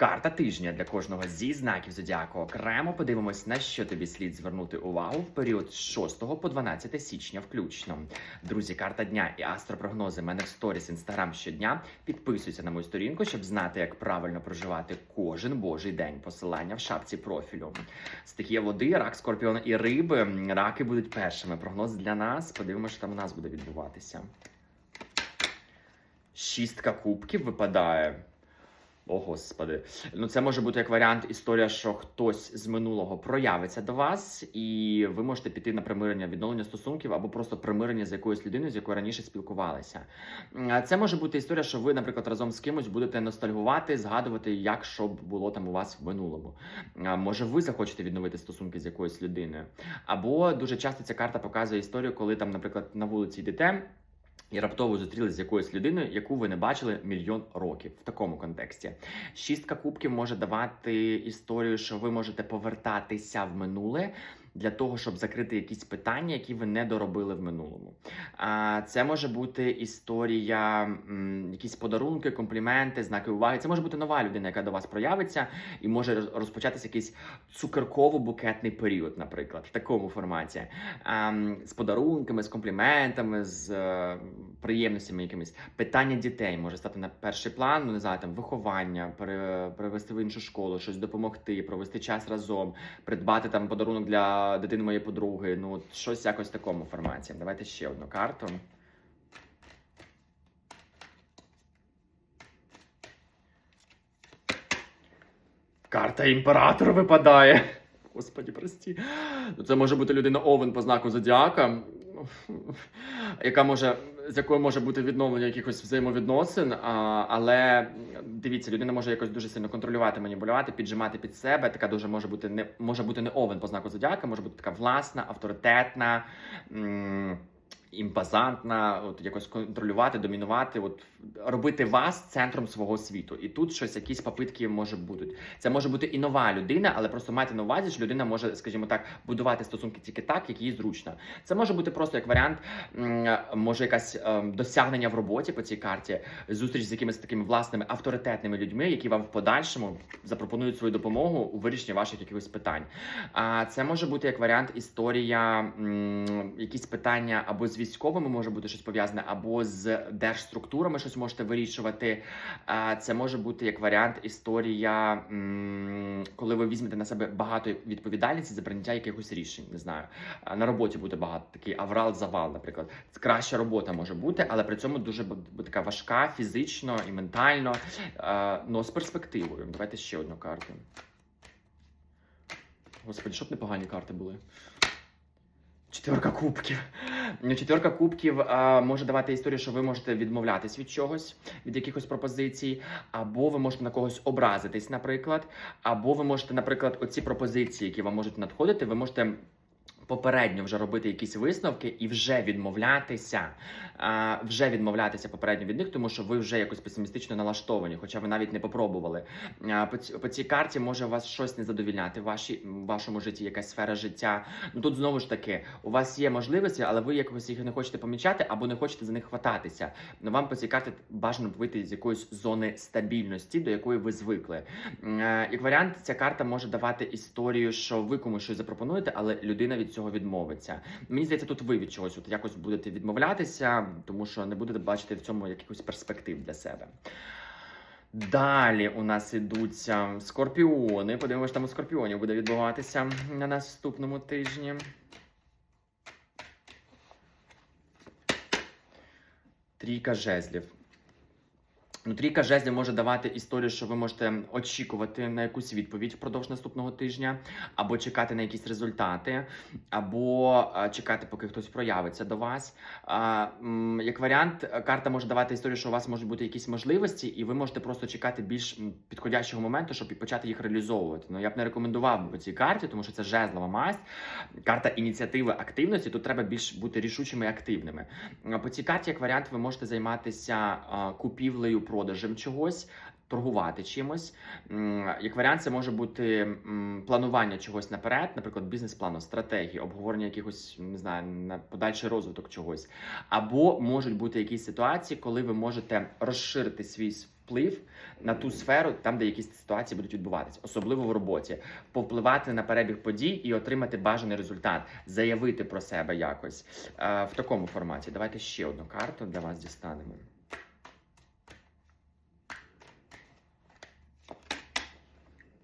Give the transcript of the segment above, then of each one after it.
Карта тижня для кожного зі знаків зодіаку окремо подивимось, на що тобі слід звернути увагу в період з 6 по 12 січня включно. Друзі, карта дня і астропрогнози мене в сторіс інстаграм щодня. Підписуйся на мою сторінку, щоб знати, як правильно проживати кожен божий день. Посилання в шапці профілю. Стихія води, рак, скорпіон і риби. Раки будуть першими. Прогноз для нас. Подивимося, що там у нас буде відбуватися. Шістка кубків випадає. О, господи. Ну, це може бути як варіант історія, що хтось з минулого проявиться до вас, і ви можете піти на примирення, відновлення стосунків або просто примирення з якоюсь людиною, з якою раніше спілкувалися. Це може бути історія, що ви, наприклад, разом з кимось будете ностальгувати, згадувати, як що було там у вас в минулому. Може, ви захочете відновити стосунки з якоюсь людиною. Або дуже часто ця карта показує історію, коли там, наприклад, на вулиці йдете. І раптово зустрілись з якоюсь людиною, яку ви не бачили мільйон років в такому контексті. Шістка кубків може давати історію, що ви можете повертатися в минуле для того, щоб закрити якісь питання, які ви не доробили в минулому. А це може бути історія, якісь подарунки, компліменти, знаки уваги. Це може бути нова людина, яка до вас проявиться, і може розпочатися якийсь цукерково-букетний період, наприклад, в такому форматі. З подарунками, з компліментами, з е, приємностями якимись. Питання дітей може стати на перший план, ну не знаю, там виховання, пере, перевести в іншу школу, щось допомогти, провести час разом, придбати там подарунок для дитини моєї подруги. Ну, щось якось в такому форматі. Давайте ще одну карту. Карта імператор випадає. Господі, прості. Ну, Це може бути людина Овен по знаку Зодіака, яка може, з якою може бути відновлення якихось взаємовідносин. А, але дивіться, людина може якось дуже сильно контролювати, маніпулювати, піджимати під себе. Така дуже може бути не може бути не Овен по знаку Зодіака, може бути така власна, авторитетна. м, Імпозантна, от якось контролювати, домінувати, от робити вас центром свого світу. І тут щось, якісь попитки може будуть. Це може бути і нова людина, але просто майте на увазі, що людина може, скажімо так, будувати стосунки тільки так, як їй зручно. Це може бути просто як варіант, може якась ем, досягнення в роботі по цій карті, зустріч з якимись такими власними авторитетними людьми, які вам в подальшому запропонують свою допомогу у вирішенні ваших якихось питань. А це може бути як варіант історія, якісь питання або з військовими може бути щось пов'язане, або з держструктурами щось можете вирішувати. Це може бути як варіант історія, коли ви візьмете на себе багато відповідальності за прийняття якихось рішень. Не знаю, на роботі буде багато такий аврал-завал, наприклад. Краща робота може бути, але при цьому дуже така важка фізично і ментально, е, но з перспективою. Давайте ще одну карту. Господи, щоб непогані карти були. Четверка кубків. Ну, Четверка кубків а, може давати історію, що ви можете відмовлятись від чогось, від якихось пропозицій, або ви можете на когось образитись, наприклад, або ви можете, наприклад, оці пропозиції, які вам можуть надходити, ви можете. Попередньо вже робити якісь висновки і вже відмовлятися, а, вже відмовлятися попередньо від них, тому що ви вже якось песимістично налаштовані, хоча ви навіть не попробували. А, по, по цій карті може вас щось не задовільняти в вашій в вашому житті, якась сфера життя. Ну тут знову ж таки, у вас є можливості, але ви якось їх не хочете помічати або не хочете за них хвататися. Ну вам по цій карті бажано вийти з якоїсь зони стабільності, до якої ви звикли. М, е, Як варіант, ця карта може давати історію, що ви комусь щось запропонуєте, але людина від цього відмовиться. Мені здається, тут ви від чогось от якось будете відмовлятися, тому що не будете бачити в цьому якихось перспектив для себе. Далі у нас ідуться скорпіони. Подивимося, там у скорпіонів буде відбуватися на наступному тижні. Трійка жезлів. Ну, трійка жезлів може давати історію, що ви можете очікувати на якусь відповідь впродовж наступного тижня, або чекати на якісь результати, або чекати, поки хтось проявиться до вас. Як варіант, карта може давати історію, що у вас можуть бути якісь можливості, і ви можете просто чекати більш підходящого моменту, щоб почати їх реалізовувати. Ну я б не рекомендував би цій карті, тому що це жезлова масть, карта ініціативи активності. Тут треба більш бути рішучими і активними. По цій карті, як варіант, ви можете займатися купівлею, продажем чогось. Торгувати чимось, як варіант, це може бути планування чогось наперед, наприклад, бізнес-плану, стратегії, обговорення якихось не знаю, на подальший розвиток чогось. Або можуть бути якісь ситуації, коли ви можете розширити свій вплив на ту сферу, там, де якісь ситуації будуть відбуватися, особливо в роботі, повпливати на перебіг подій і отримати бажаний результат, заявити про себе якось е, в такому форматі. Давайте ще одну карту для вас дістанемо.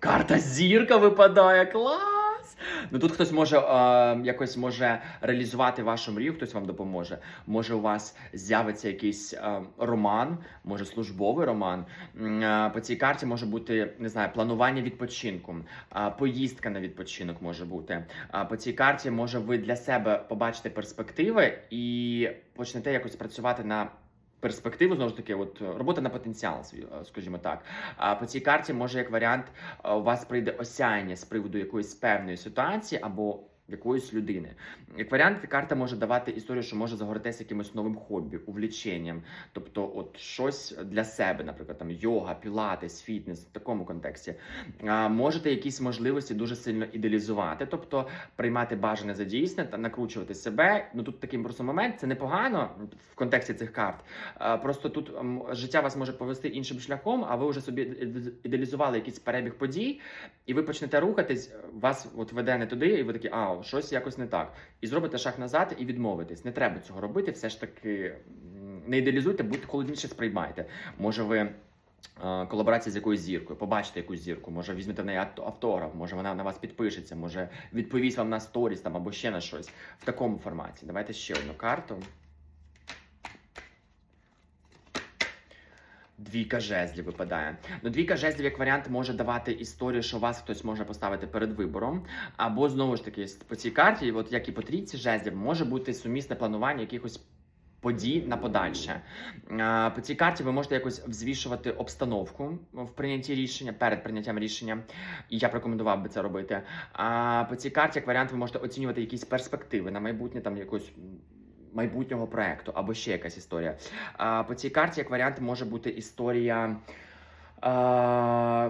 Карта зірка випадає. Клас! Ну тут хтось може е, якось може реалізувати вашу мрію, хтось вам допоможе. Може, у вас з'явиться якийсь е, роман, може службовий роман. Е, по цій карті може бути не знаю, планування відпочинку, е, поїздка на відпочинок може бути. А по цій карті може ви для себе побачите перспективи і почнете якось працювати на. Перспективу знову ж таки, от е, робота на потенціал, е, скажімо так. А по цій карті може як варіант е, у вас прийде осяяння з приводу якоїсь певної ситуації або якоїсь людини. Як варіант, карта може давати історію, що може загоритися якимось новим хобі, увліченням, тобто, от щось для себе, наприклад, там йога, пілатес, фітнес в такому контексті. А, можете якісь можливості дуже сильно ідеалізувати, тобто приймати бажане за дійсне та накручувати себе. Ну тут такий просто момент, це непогано в контексті цих карт. А, просто тут життя вас може повести іншим шляхом, а ви вже собі ідеалізували якийсь перебіг подій, і ви почнете рухатись, вас от веде не туди, і ви такі, а щось якось не так. І зробите шаг назад і відмовитесь. Не треба цього робити. Все ж таки не ідеалізуйте, будьте холодніше сприймайте. Може, ви. е, Колаборація з якоюсь зіркою, побачите якусь зірку, може візьмете в неї авто- автограф, може вона на вас підпишеться, може відповість вам на сторіс там або ще на щось в такому форматі. Давайте ще одну карту. Двійка жезлів випадає. Ну, двійка жезлів як варіант може давати історію, що вас хтось може поставити перед вибором. Або знову ж таки, по цій карті, от як і по трійці жезлів, може бути сумісне планування якихось. Подій на подальше. По цій карті ви можете якось взвішувати обстановку в прийнятті рішення перед прийняттям рішення, і я б рекомендував би це робити. А по цій карті, як варіант, ви можете оцінювати якісь перспективи на майбутнє, там якось майбутнього проекту або ще якась історія. А, по цій карті, як варіант, може бути історія.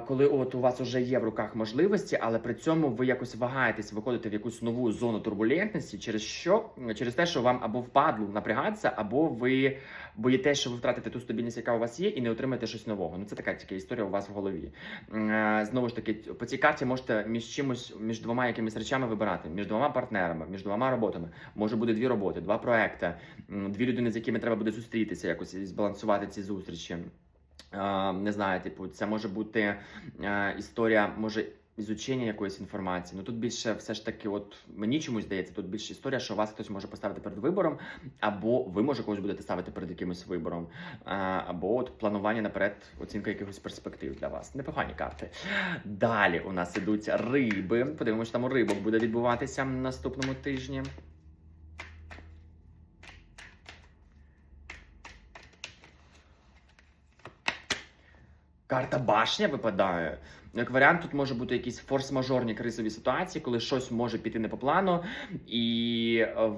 Коли от у вас вже є в руках можливості, але при цьому ви якось вагаєтесь виходити в якусь нову зону турбулентності, через що через те, що вам або впадло напрягатися, або ви боїтеся, що ви втратите ту стабільність, яка у вас є, і не отримаєте щось нового. Ну це така тільки історія у вас в голові. Знову ж таки, по цій карті можете між чимось, між двома якимись речами вибирати, між двома партнерами, між двома роботами. Може бути дві роботи, два проекти, дві людини, з якими треба буде зустрітися, якось і збалансувати ці зустрічі. Е, Не знаю, типу, це може бути е, історія, може. Ізучення якоїсь інформації. Ну тут більше все ж таки, от мені чомусь здається, тут більше історія, що вас хтось може поставити перед вибором, або ви може когось будете ставити перед якимось вибором, а, або от планування наперед, оцінка якихось перспектив для вас. Непогані карти. Далі у нас ідуть риби. Подивимося, там у рибок буде відбуватися на наступному тижні. Карта башня випадає. Як варіант, тут може бути якісь форс-мажорні кризові ситуації, коли щось може піти не по плану, і е,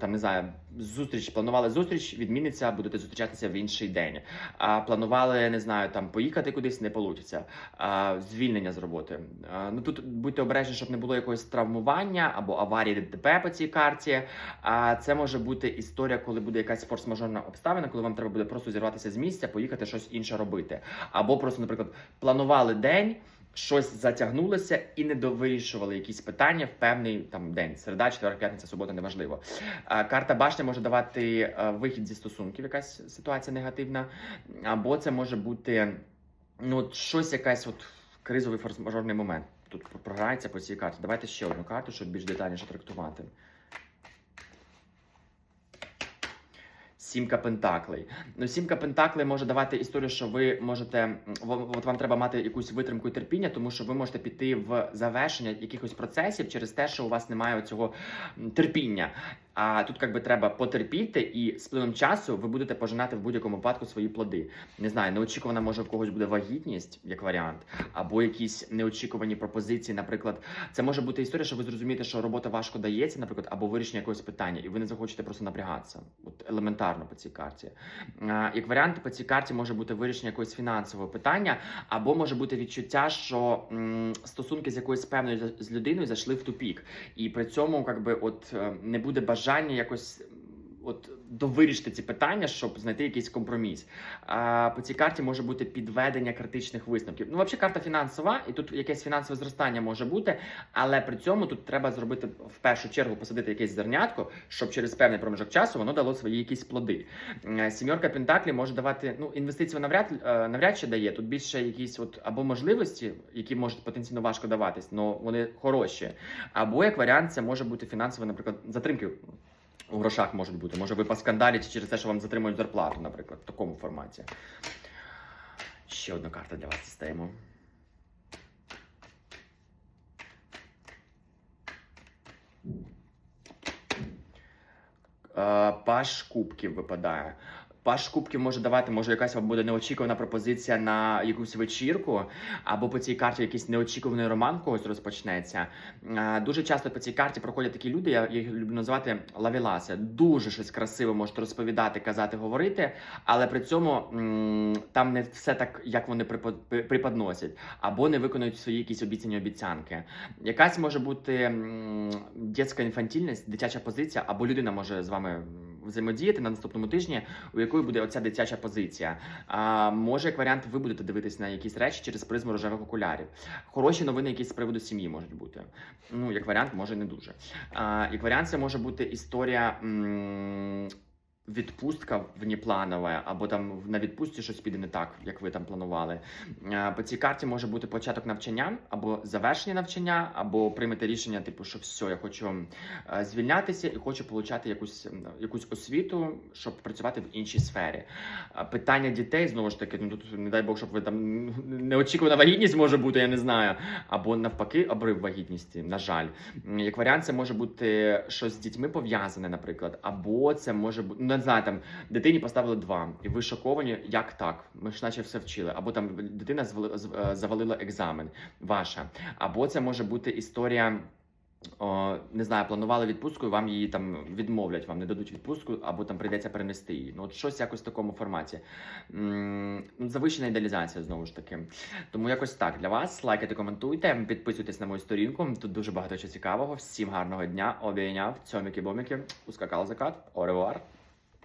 там не знаю, зустріч планували зустріч, відміниться, будете зустрічатися в інший день. А планували, не знаю, там поїхати кудись, не вийде. А, звільнення з роботи. А, ну тут будьте обережні, щоб не було якогось травмування або аварії ДТП по цій карті. А це може бути історія, коли буде якась форс-мажорна обставина, коли вам треба буде просто зірватися з місця, поїхати щось інше робити. Або просто, наприклад, планували день. Щось затягнулося і не довирішували якісь питання в певний там день. Середа, четвер, п'ятниця, субота, неважливо. Карта башня може давати е, вихід зі стосунків, якась ситуація негативна, або це може бути ну, щось, якась от кризовий форс-мажорний момент. Тут програється по цій карті. Давайте ще одну карту, щоб більш детальніше трактувати. Сімка пентаклей. Ну, сімка пентаклей може давати історію, що ви можете от вам треба мати якусь витримку і терпіння, тому що ви можете піти в завершення якихось процесів через те, що у вас немає цього терпіння. А тут якби треба потерпіти, і з плином часу ви будете пожинати в будь-якому випадку свої плоди. Не знаю, неочікувана може в когось буде вагітність, як варіант, або якісь неочікувані пропозиції. Наприклад, це може бути історія, що ви зрозумієте, що робота важко дається, наприклад, або вирішення якогось питання, і ви не захочете просто напрягатися. От елементарно по цій карті. Як варіант, по цій карті може бути вирішення якогось фінансового питання, або може бути відчуття, що м, стосунки з якоюсь певною з людиною зайшли в тупік, і при цьому, якби, от е, не буде бажання якось от довирішити ці питання, щоб знайти якийсь компроміс. А, по цій карті може бути підведення критичних висновків. Ну, взагалі, карта фінансова, і тут якесь фінансове зростання може бути, але при цьому тут треба зробити в першу чергу посадити якесь зернятко, щоб через певний проміжок часу воно дало свої якісь плоди. Е, Пентаклі може давати ну інвестиції навряд е, навряд чи дає. Тут більше якісь от або можливості, які можуть потенційно важко даватись, але вони хороші. Або як варіант, це може бути фінансове, наприклад, затримки. У грошах можуть бути. Може, ви поскандаліте через те, що вам затримують зарплату, наприклад, в такому форматі. Ще одна карта для вас дістаємо. Е, Паш кубків випадає. Паш кубків може давати, може якась вам буде неочікувана пропозиція на якусь вечірку, або по цій карті якийсь неочікуваний роман когось розпочнеться. Дуже часто по цій карті проходять такі люди, я їх люблю називати лавіласи. Дуже щось красиве можуть розповідати, казати, говорити, але при цьому там не все так, як вони припо- преподносять, або не виконують свої якісь обіцяні обіцянки. Якась може бути дитяча інфантільність, дитяча позиція, або людина може з вами взаємодіяти на наступному тижні, у якої буде оця дитяча позиція. А, може, як варіант, ви будете дивитись на якісь речі через призму рожевих окулярів. Хороші новини, якісь з приводу сім'ї можуть бути. Ну, як варіант, може не дуже. А, як варіант, це може бути історія. м, Відпустка внепланова, або там на відпустці щось піде не так, як ви там планували. Е, По цій карті може бути початок навчання, або завершення навчання, або приймете рішення, типу, що все, я хочу е, звільнятися і хочу отримати якусь, якусь освіту, щоб працювати в іншій сфері. Е, Питання дітей знову ж таки, ну тут не дай Бог, щоб ви там неочікувана вагітність може бути, я не знаю. Або навпаки, обрив вагітності, на жаль. Як варіант, це може бути щось з дітьми пов'язане, наприклад, або це може бути, ну не знаю, там дитині поставили два, і ви шоковані, як так? Ми ж наче все вчили. Або там дитина е, завалила екзамен, ваша. Або це може бути історія. О, не знаю, планували відпустку, і вам її там відмовлять, вам не дадуть відпустку, або там прийдеться перенести її. Ну, от щось якось в такому форматі. М, ну, Завищена ідеалізація знову ж таки. Тому якось так для вас. Лайкайте, коментуйте, підписуйтесь на мою сторінку. Тут дуже багато чого цікавого. Всім гарного дня. Обійняв. Цьоміки-боміки. Ускакав закат. Оревуар.